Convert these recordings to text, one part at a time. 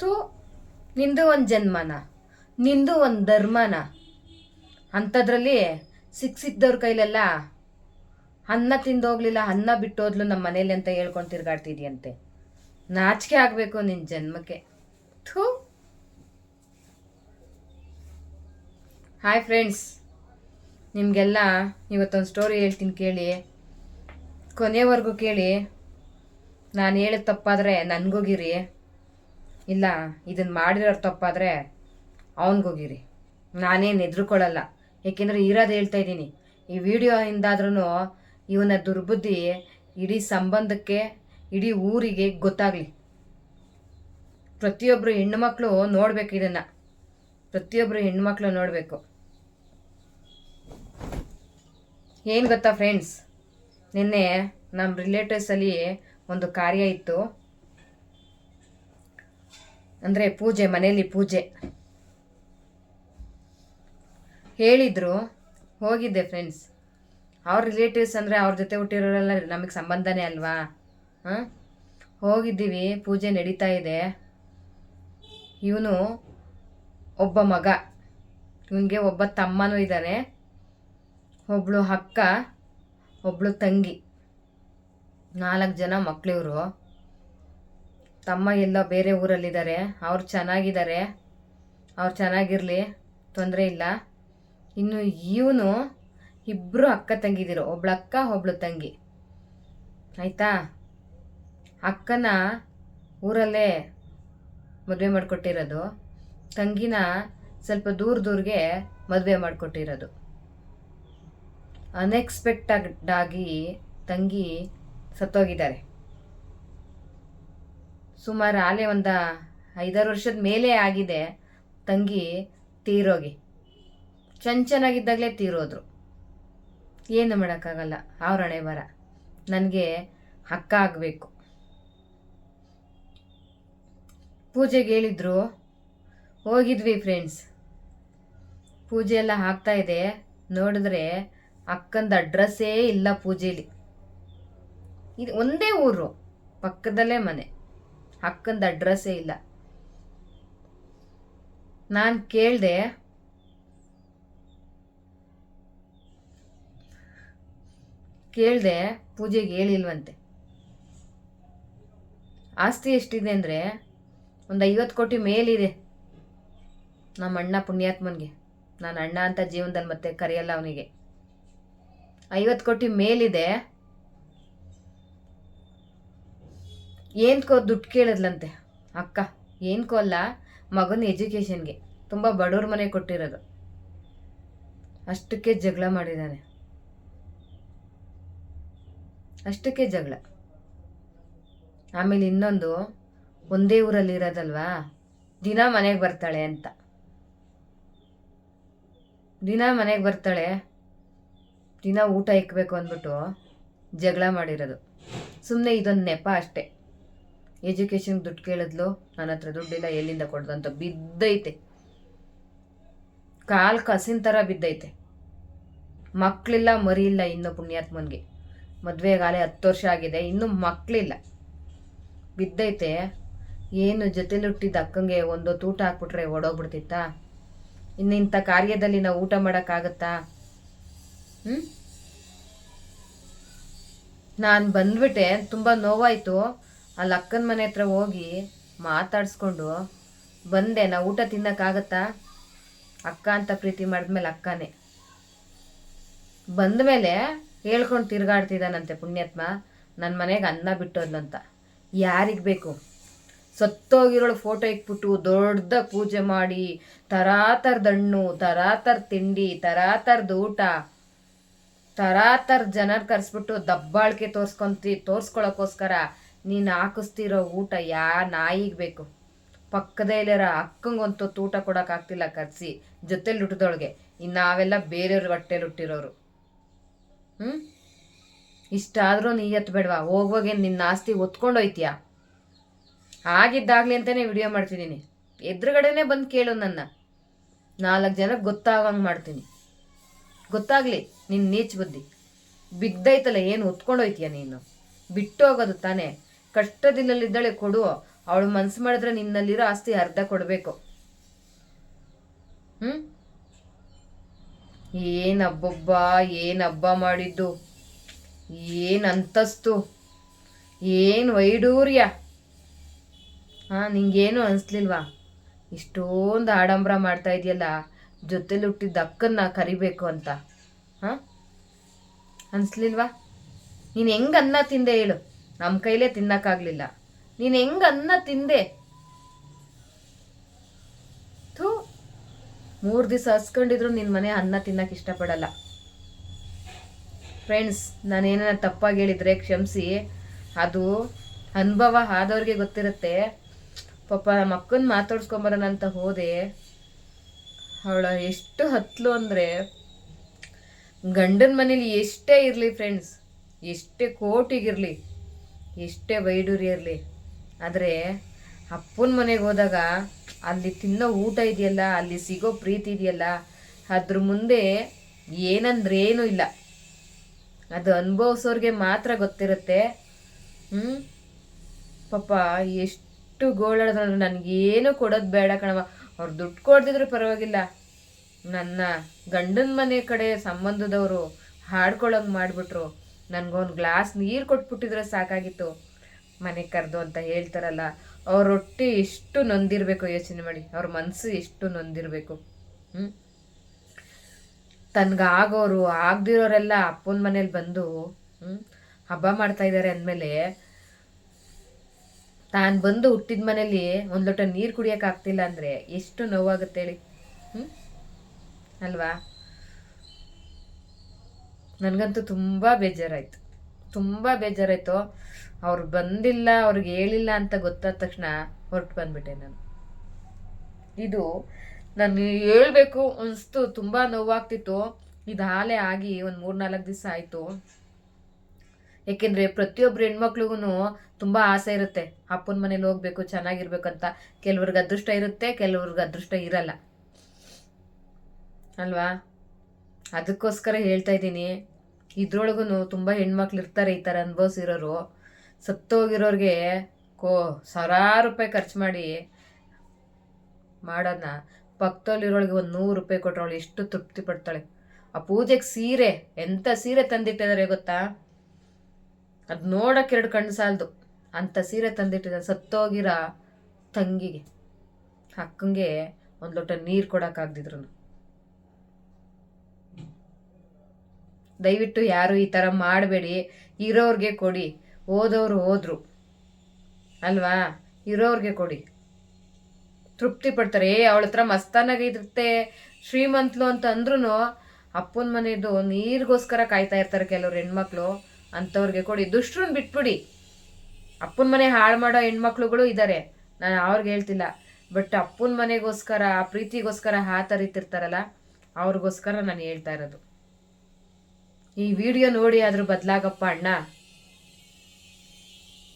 ತು ನಿಂದು ಒಂದು ಜನ್ಮನ, ನಿಂದು ಒಂದು ಧರ್ಮನ. ಅಂಥದ್ರಲ್ಲಿ ಸಿಕ್ ಸಿಕ್ದವ್ರ ಕೈಲೆಲ್ಲ ಅನ್ನ ತಿಂದೋಗ್ಲಿಲ್ಲ, ಅನ್ನ ಬಿಟ್ಟೋದ್ಲು ನಮ್ಮ ಮನೇಲಿ ಅಂತ ಹೇಳ್ಕೊಂಡು ತಿರ್ಗಾಡ್ತಿದ್ಯಂತೆ. ನಾಚಿಕೆ ಆಗಬೇಕು ನಿನ್ನ ಜನ್ಮಕ್ಕೆ. ಥೂ. ಹಾಯ್ ಫ್ರೆಂಡ್ಸ್, ನಿಮಗೆಲ್ಲ ಇವತ್ತೊಂದು ಸ್ಟೋರಿ ಹೇಳ್ತೀನಿ ಕೇಳಿ. ಕೊನೆವರೆಗೂ ಕೇಳಿ. ನಾನು ಹೇಳಿದ ತಪ್ಪಾದರೆ ನನಗೋಗಿರಿ. ಇಲ್ಲ ಇದನ್ನು ಮಾಡಿರೋರು ತಪ್ಪಾದರೆ ಅವನಿಗೋಗಿರಿ ನಾನೇನು ಹೆದ್ರುಕೊಳ್ಳಲ್ಲ. ಏಕೆಂದರೆ ಇರೋದು ಹೇಳ್ತಾ ಇದ್ದೀನಿ. ಈ ವಿಡಿಯೋಯಿಂದಾದ್ರೂ ಇವನ ದುರ್ಬುದ್ಧಿ ಇಡೀ ಸಂಬಂಧಕ್ಕೆ, ಇಡೀ ಊರಿಗೆ ಗೊತ್ತಾಗಲಿ. ಪ್ರತಿಯೊಬ್ಬರು ಹೆಣ್ಣುಮಕ್ಕಳು ನೋಡಬೇಕು ಇದನ್ನು. ಪ್ರತಿಯೊಬ್ಬರು ಹೆಣ್ಣುಮಕ್ಕಳು ನೋಡಬೇಕು. ಏನು ಗೊತ್ತಾ ಫ್ರೆಂಡ್ಸ್ ನಿನ್ನೆ ನಮ್ಮ ರಿಲೇಟಿವ್ಸಲ್ಲಿ ಒಂದು ಕಾರ್ಯ ಇತ್ತು. ಅಂದರೆ ಪೂಜೆ, ಮನೆಯಲ್ಲಿ ಪೂಜೆ. ಹೇಳಿದ್ರು, ಹೋಗಿದ್ದೆ ಫ್ರೆಂಡ್ಸ್ ಅವ್ರ ರಿಲೇಟಿವ್ಸ್ ಅಂದರೆ ಅವ್ರ ಜೊತೆ ಹುಟ್ಟಿರೋರೆಲ್ಲ ನಮಗೆ ಸಂಬಂಧನೇ ಅಲ್ವಾ? ಹಾಂ? ಹೋಗಿದ್ದೀವಿ, ಪೂಜೆ ನಡೀತಾ ಇದೆ. ಇವನು ಒಬ್ಬ ಮಗ. ಇವನಿಗೆ ಒಬ್ಬ ತಮ್ಮನೂ ಇದ್ದಾನೆ ಒಬ್ಳು ಅಕ್ಕ, ಒಬ್ಳು ತಂಗಿ. ನಾಲ್ಕು ಜನ ಮಕ್ಕಳಿವರು ತಮ್ಮ ಎಲ್ಲ ಬೇರೆ ಊರಲ್ಲಿದ್ದಾರೆ, ಅವ್ರು ಚೆನ್ನಾಗಿದ್ದಾರೆ, ಅವ್ರು ಚೆನ್ನಾಗಿರಲಿ, ತೊಂದರೆ ಇಲ್ಲ. ಇನ್ನು ಇವನು ಇಬ್ಬರು ಅಕ್ಕ ತಂಗಿದಿರು, ಒಬ್ಳು ಅಕ್ಕ, ಒಬ್ಳು ತಂಗಿ. ಆಯಿತಾ? ಅಕ್ಕನ ಊರಲ್ಲೇ ಮದುವೆ ಮಾಡಿಕೊಟ್ಟಿರೋದು, ತಂಗಿನ ಸ್ವಲ್ಪ ದೂರ ದೂರಿಗೆ ಮದುವೆ ಮಾಡಿಕೊಟ್ಟಿರೋದು. ಅನ್ಎಕ್ಸ್ಪೆಕ್ಟಾಗಿ ತಂಗಿ ಸತ್ತೋಗಿದ್ದಾರೆ. ಸುಮಾರು ಆಲೆ ಒಂದು ಐದಾರು ವರ್ಷದ ಮೇಲೆ ಆಗಿದೆ ತಂಗಿ ತೀರೋಗಿ. ಚಂಚನಾಗಿದ್ದಾಗಲೇ ತೀರೋದ್ರು. ಏನು ಮಾಡೋಕ್ಕಾಗಲ್ಲ, ಅವ್ರ ಹಣೆ ಬರ ನನಗೆ ಅಕ್ಕ ಆಗಬೇಕು. ಪೂಜೆಗೆ ಹೇಳಿದ್ರು, ಹೋಗಿದ್ವಿ ಫ್ರೆಂಡ್ಸ್ ಪೂಜೆ ಎಲ್ಲ ಆಗ್ತಾ ಇದೆ, ನೋಡಿದ್ರೆ ಅಕ್ಕಂದು ಅಡ್ರೆಸ್ಸೇ ಇಲ್ಲ ಪೂಜೆಲಿ. ಇದು ಒಂದೇ ಊರು, ಪಕ್ಕದಲ್ಲೇ ಮನೆ. ಅಕ್ಕಂದು ಅಡ್ರೆಸ್ಸೇ ಇಲ್ಲ. ನಾನು ಕೇಳಿದೆ ಕೇಳಿದೆ ಪೂಜೆಗೆ ಹೇಳಿಲ್ವಂತೆ. ಆಸ್ತಿ ಎಷ್ಟಿದೆ ಅಂದರೆ ಒಂದು ಐವತ್ತು ಕೋಟಿ ಮೇಲಿದೆ ನಮ್ಮ ಅಣ್ಣ ಪುಣ್ಯಾತ್ಮನಿಗೆ. ನಾನು ಅಣ್ಣ ಅಂತ ಜೀವನದಲ್ಲಿ ಮತ್ತೆ ಕರೆಯಲ್ಲ ಅವನಿಗೆ. ಐವತ್ತು ಕೋಟಿ ಮೇಲಿದೆ ಏನ್ಕೋ ದುಡ್ಡು ಕೇಳಿದ್ಲಂತೆ? ಅಕ್ಕ ಏನ್ಕೋ ಅಲ್ಲ, ಮಗನ ಎಜುಕೇಷನ್ಗೆ, ತುಂಬ ಬಡವ್ರ ಮನೆ ಕೊಟ್ಟಿರೋದು. ಅಷ್ಟಕ್ಕೆ ಜಗಳ ಮಾಡಿದ್ದಾನೆ ಅಷ್ಟಕ್ಕೆ ಜಗಳ. ಆಮೇಲೆ ಇನ್ನೊಂದು, ಒಂದೇ ಊರಲ್ಲಿ ಇರೋದಲ್ವಾ? ದಿನ ಮನೆಗೆ ಬರ್ತಾಳೆ ಅಂತ. ದಿನ ಮನೆಗೆ ಬರ್ತಾಳೆ, ದಿನ ಊಟ ಇಕ್ಕಬೇಕು ಅಂದ್ಬಿಟ್ಟು ಜಗಳ ಮಾಡಿರೋದು. ಸುಮ್ಮನೆ ಇದೊಂದು ನೆಪ ಅಷ್ಟೇ. ಎಜುಕೇಷನ್ಗೆ ದುಡ್ಡು ಕೇಳಿದ್ಲು, ನನ್ನ ಹತ್ರ ದುಡ್ಡಿಲ್ಲ, ಎಲ್ಲಿಂದ ಕೊಡ್ದು? ಅಂತ ಬಿದ್ದೈತೆ. ಕಾಲು ಕಸಿನ ಥರ ಬಿದ್ದೈತೆ. ಮಕ್ಕಳಿಲ್ಲ ಮರಿ ಇಲ್ಲ ಪುಣ್ಯಾತ್ಮನ್ಗೆ. ಪುಣ್ಯಾತ್ಮನಿಗೆ ಮದುವೆಗಾಲೆ ಹತ್ತು ವರ್ಷ ಆಗಿದೆ, ಇನ್ನೂ ಮಕ್ಕಳಿಲ್ಲ ಬಿದ್ದೈತೆ. ಏನು ಜೊತೆಲಿ ಹುಟ್ಟಿದ ಅಕ್ಕಂಗೆ ಒಂದು ಊಟ ಹಾಕ್ಬಿಟ್ರೆ ಓಡೋಗ್ಬಿಡ್ತಿತ್ತಾ? ಇನ್ನು ಇಂಥ ಕಾರ್ಯದಲ್ಲಿ ನಾವು ಊಟ ಮಾಡೋಕ್ಕಾಗತ್ತಾ? ಹ್ಞೂ ನಾನು ಬಂದ್ಬಿಟ್ಟೆ, ತುಂಬ ನೋವಾಯಿತು. ಅಲ್ಲಿ ಅಕ್ಕನ ಮನೆ ಹತ್ರ ಹೋಗಿ ಮಾತಾಡಿಸ್ಕೊಂಡು ಬಂದೆ. ನಾ ಊಟ ತಿನ್ನೋಕ್ಕಾಗತ್ತಾ? ಅಕ್ಕ ಅಂತ ಪ್ರೀತಿ ಮಾಡಿದ್ಮೇಲೆ ಅಕ್ಕನೇ. ಬಂದಮೇಲೆ ಹೇಳ್ಕೊಂಡು ತಿರುಗಾಡ್ತಿದ್ದಾನಂತೆ ಪುಣ್ಯಾತ್ಮ. ನನ್ನ ಮನೆಗೆ ಅನ್ನ ಬಿಟ್ಟೋದ್ಲಂತ ಯಾರಿಗೆ ಬೇಕು? ಸತ್ತೋಗಿರೋಳ ಫೋಟೋ ಇಕ್ಬಿಟ್ಟು ದೊಡ್ಡ ಪೂಜೆ ಮಾಡಿ ತರಾ ಥರದ ಹಣ್ಣು ತರಾ ಥರದ ತಿಂಡಿ ತರಾ ಥರದ ಊಟ ತರಾ ಥರದ ಜನರು ಕರೆಸ್ಬಿಟ್ಟು ದಬ್ಬಾಳಿಕೆ ತೋರ್ಸ್ಕೊಂತಿ ತೋರ್ಸ್ಕೊಳಕ್ಕೋಸ್ಕರ ನೀನು ಹಾಕಿಸ್ತಿರೋ ಊಟ ಯಾ ನಾಯಿಗೆ ಬೇಕು? ಪಕ್ಕದಲ್ಲಿರೋ ಅಕ್ಕಂಗಂತೂ ಊಟ ಕೊಡೋಕ್ಕಾಗ್ತಿಲ್ಲ ಕರೆಸಿ. ಜೊತೆಲಿ ಹುಟ್ಟಿದೊಳಗೆ ಇನ್ನು ನಾವೆಲ್ಲ ಬೇರೆಯವ್ರ ಹೊಟ್ಟೆಲಿ ಹುಟ್ಟಿರೋರು. ಹ್ಞೂ ಇಷ್ಟಾದರೂ ನೀ ಎತ್ತು ಬೇಡವಾ ಹೋಗುವಾಗೆ ನಿನ್ನ ಆಸ್ತಿ ಒತ್ಕೊಂಡು ಹೋಯ್ತೀಯಾ ಆಗಿದ್ದಾಗಲಿ ಅಂತಲೇ ವಿಡಿಯೋ ಮಾಡ್ತಿದ್ದೀನಿ ಎದುರುಗಡೆನೇ ಬಂದು ಕೇಳು ನನ್ನ. ನಾಲ್ಕು ಜನಕ್ಕೆ ಗೊತ್ತಾಗಂಗೆ ಮಾಡ್ತೀನಿ. ಗೊತ್ತಾಗಲಿ ನಿನ್ನ ನೀಚ ಬುದ್ಧಿ. ಬಿದ್ದೈತಲ್ಲ ಏನು ಹೊತ್ಕೊಂಡು ಹೋಯ್ತೀಯ ನೀನು? ಬಿಟ್ಟು ಹೋಗೋದು ತಾನೇ. ಕಷ್ಟದಿಲ್ಲಲ್ಲಿದ್ದಾಳೆ ಕೊಡು. ಅವಳು ಮನ್ಸು ಮಾಡಿದ್ರೆ ನಿನ್ನಲ್ಲಿರೋ ಆಸ್ತಿ ಅರ್ಧ ಕೊಡಬೇಕು. ಹ್ಮ್? ಏನ್ ಹಬ್ಬಬ್ಬ ಏನ್ ಹಬ್ಬ ಮಾಡಿದ್ದು? ಏನ್ ಅಂತಸ್ತು? ಏನು ವೈಡೂರ್ಯ? ಹಾಂ, ನಿಂಗೇನು ಅನಿಸ್ಲಿಲ್ವಾ? ಇಷ್ಟೊಂದು ಆಡಂಬರ ಮಾಡ್ತಾ ಇದೆಯಲ್ಲ, ಜೊತೆಲಿ ಹುಟ್ಟಿದ ಅಕ್ಕನ್ನ ಕರಿಬೇಕು ಅಂತ. ಹಾಂ? ಅನಿಸ್ಲಿಲ್ವಾ? ನೀನು ಹೆಂಗೆ ಅನ್ನ ತಿಂದೆ ಹೇಳು. ನಮ್ಮ ಕೈಲೇ ತಿನ್ನಕ್ಕಾಗ್ಲಿಲ್ಲ. ನೀನು ಹೆಂಗ ಅನ್ನ ತಿಂದೆ? ಥೂ, ಮೂರು ದಿವಸ ಹಸ್ಕೊಂಡಿದ್ರು ನಿನ್ನ ಮನೆ ಅನ್ನ ತಿನ್ನಕ್ಕೆ ಇಷ್ಟಪಡಲ್ಲ. ಫ್ರೆಂಡ್ಸ್ ನಾನೇನ ತಪ್ಪಾಗಿ ಹೇಳಿದ್ರೆ ಕ್ಷಮಿಸಿ. ಅದು ಅನುಭವ ಆದವ್ರಿಗೆ ಗೊತ್ತಿರುತ್ತೆ. ಪಾಪ ನಮ್ಮ ಅಕ್ಕನ ಮಾತಾಡ್ಸ್ಕೊಂಬರೋಣ ಅಂತ ಹೋದೆ. ಅವಳ ಎಷ್ಟು ಹತ್ತಲು ಅಂದರೆ, ಗಂಡನ ಮನೇಲಿ ಎಷ್ಟೇ ಇರಲಿ ಫ್ರೆಂಡ್ಸ್ ಎಷ್ಟೇ ಕೋಟಿಗಿರಲಿ ಎಷ್ಟೇ ವೈಡೂರಿ ಇರಲಿ, ಆದರೆ ಅಪ್ಪನ ಮನೆಗೆ ಹೋದಾಗ ಅಲ್ಲಿ ತಿನ್ನೋ ಊಟ ಇದೆಯಲ್ಲ, ಅಲ್ಲಿ ಸಿಗೋ ಪ್ರೀತಿ ಇದೆಯಲ್ಲ, ಅದ್ರ ಮುಂದೆ ಏನಂದ್ರೇನು ಇಲ್ಲ. ಅದು ಅನುಭವಿಸೋರಿಗೆ ಮಾತ್ರ ಗೊತ್ತಿರುತ್ತೆ. ಹ್ಞೂ ಪಾಪ ಎಷ್ಟು ಗೋಳಾಡಿದ್ರು ನನಗೇನು ಕೊಡೋದು ಬೇಡ ಕಣವ ಅವ್ರು ದುಡ್ಡು ಕೊಡ್ದಿದ್ರು ಪರವಾಗಿಲ್ಲ. ನನ್ನ ಗಂಡನ ಮನೆ ಕಡೆ ಸಂಬಂಧದವರು ಹಾಡ್ಕೊಳ್ಳೋಂಗೆ ಮಾಡಿಬಿಟ್ರು. ನನಗೊಂದು ಗ್ಲಾಸ್ ನೀರು ಕೊಟ್ಬಿಟ್ಟಿದ್ರೆ ಸಾಕಾಗಿತ್ತು. ಮನೆಗೆ ಕರೆದು ಅಂತ ಹೇಳ್ತಾರಲ್ಲ, ಅವ್ರ ರೊಟ್ಟಿ ಎಷ್ಟು ನೊಂದಿರಬೇಕು ಯೋಚನೆ ಮಾಡಿ. ಅವ್ರ ಮನಸ್ಸು ಎಷ್ಟು ನೊಂದಿರಬೇಕು. ಹ್ಞೂ ತನ್ಗಾಗೋರು ಆಗದಿರೋರೆಲ್ಲ ಅಪ್ಪನ ಮನೇಲಿ ಬಂದು ಹಬ್ಬ ಮಾಡ್ತಾ ಇದ್ದಾರೆ ಅಂದಮೇಲೆ ತಾನು ಬಂದು ಹುಟ್ಟಿದ ಮನೇಲಿ ಒಂದು ಲೋಟ ನೀರು ಕುಡಿಯೋಕ್ಕಾಗ್ತಿಲ್ಲ ಅಂದರೆ ಎಷ್ಟು ನೋವಾಗುತ್ತೆ ಹೇಳಿ. ಹ್ಞೂ ಅಲ್ವಾ? ನನಗಂತೂ ತುಂಬ ಬೇಜಾರಾಯಿತು. ತುಂಬ ಬೇಜಾರಾಯಿತು. ಅವ್ರು ಬಂದಿಲ್ಲ, ಅವ್ರಿಗೆ ಹೇಳಿಲ್ಲ ಅಂತ ಗೊತ್ತಾದ ತಕ್ಷಣ ಹೊರಟು ಬಂದ್ಬಿಟ್ಟೆ ನಾನು. ಇದು ನಾನು ಹೇಳಬೇಕು ಅನಿಸ್ತು, ತುಂಬ ನೋವಾಗ್ತಿತ್ತು. ಇದು ಹಾಲೆ ಆಗಿ ಒಂದು ಮೂರು ನಾಲ್ಕು ದಿವಸ ಆಯಿತು. ಏಕೆಂದರೆ ಪ್ರತಿಯೊಬ್ಬರು ಹೆಣ್ಮಕ್ಳಿಗೂ ತುಂಬ ಆಸೆ ಇರುತ್ತೆ. ಅಪ್ಪನ ಮನೇಲಿ ಹೋಗ್ಬೇಕು ಚೆನ್ನಾಗಿರ್ಬೇಕಂತ ಕೆಲವ್ರಿಗೆ ಅದೃಷ್ಟ ಇರುತ್ತೆ, ಕೆಲವ್ರಿಗೆ ಅದೃಷ್ಟ ಇರಲ್ಲ. ಅಲ್ವಾ? ಅದಕ್ಕೋಸ್ಕರ ಹೇಳ್ತಾ ಇದ್ದೀನಿ, ಇದ್ರೊಳಗೂ ತುಂಬ ಹೆಣ್ಮಕ್ಳು ಇರ್ತಾರೆ ಈ ಥರ ಅನುಭವಿಸಿರೋರು. ಸತ್ತೋಗಿರೋರಿಗೆ ಕೋ, ಸಾವಿರಾರು ರೂಪಾಯಿ ಖರ್ಚು ಮಾಡಿ ಮಾಡೋದನ್ನ ಪಕ್ಕದಲ್ಲಿರೋಳಿಗೆ ಒಂದು ನೂರು ರೂಪಾಯಿ ಕೊಟ್ಟರೆ ಅವಳು ಎಷ್ಟು ತೃಪ್ತಿ ಪಡ್ತಾಳೆ. ಆ ಪೂಜೆಗೆ ಸೀರೆ ಎಂಥ ಸೀರೆ ತಂದಿಟ್ಟಿದ್ದಾರೆ ಗೊತ್ತಾ? ಅದು ನೋಡಕ್ಕೆ ಎರಡು ಕಣ್ಣು ಸಾಲದು. ಅಂಥ ಸೀರೆ ತಂದಿಟ್ಟಿದ್ದಾರೆ ಸತ್ತೋಗಿರೋ ತಂಗಿಗೆ. ಅಕ್ಕಂಗೆ ಒಂದು ಲೋಟ ನೀರು ಕೊಡೋಕ್ಕಾಗ್ದಿದ್ರು ದಯವಿಟ್ಟು ಯಾರು ಈ ಥರ ಮಾಡಬೇಡಿ. ಇರೋರಿಗೆ ಕೊಡಿ. ಓದೋರು ಹೋದರು. ಅಲ್ವಾ? ಇರೋರಿಗೆ ಕೊಡಿ. ತೃಪ್ತಿ ಪಡ್ತಾರೆ. ಏ, ಅವಳ ಹತ್ರ ಮಸ್ತಾನಾಗಿರುತ್ತೆ. ಶ್ರೀಮಂತಲು ಅಂತ ಅಂದ್ರೂ ಅಪ್ಪನ ಮನೆಯದು ನೀರಿಗೋಸ್ಕರ ಕಾಯ್ತಾ ಇರ್ತಾರೆ ಕೆಲವ್ರು ಹೆಣ್ಮಕ್ಳು. ಅಂಥವ್ರಿಗೆ ಕೊಡಿ. ದುಷ್ಟ್ರನ್ನ ಬಿಟ್ಬಿಡಿ. ಅಪ್ಪನ ಮನೆ ಹಾಳು ಮಾಡೋ ಹೆಣ್ಮಕ್ಳುಗಳು ಇದ್ದಾರೆ ನಾನು ಅವ್ರಿಗೆ ಹೇಳ್ತಿಲ್ಲ. ಬಟ್ ಅಪ್ಪನ ಮನೆಗೋಸ್ಕರ ಪ್ರೀತಿಗೋಸ್ಕರ ಹಾತರಿತಿರ್ತಾರಲ್ಲ, ಅವ್ರಿಗೋಸ್ಕರ ನಾನು ಹೇಳ್ತಾ ಇರೋದು. ಈ ವಿಡಿಯೋ ನೋಡಿ ಆದರೂ ಬದಲಾಗಪ್ಪ ಅಣ್ಣ.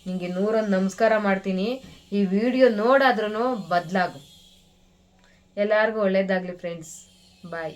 ನಿಮಗೆ ನೂರೊಂದು ನಮಸ್ಕಾರ ಮಾಡ್ತೀನಿ. ಈ ವಿಡಿಯೋ ನೋಡಾದ್ರೂ ಬದಲಾಗು. ಎಲ್ಲರಿಗೂ ಒಳ್ಳೇದಾಗಲಿ ಫ್ರೆಂಡ್ಸ್ ಬಾಯ್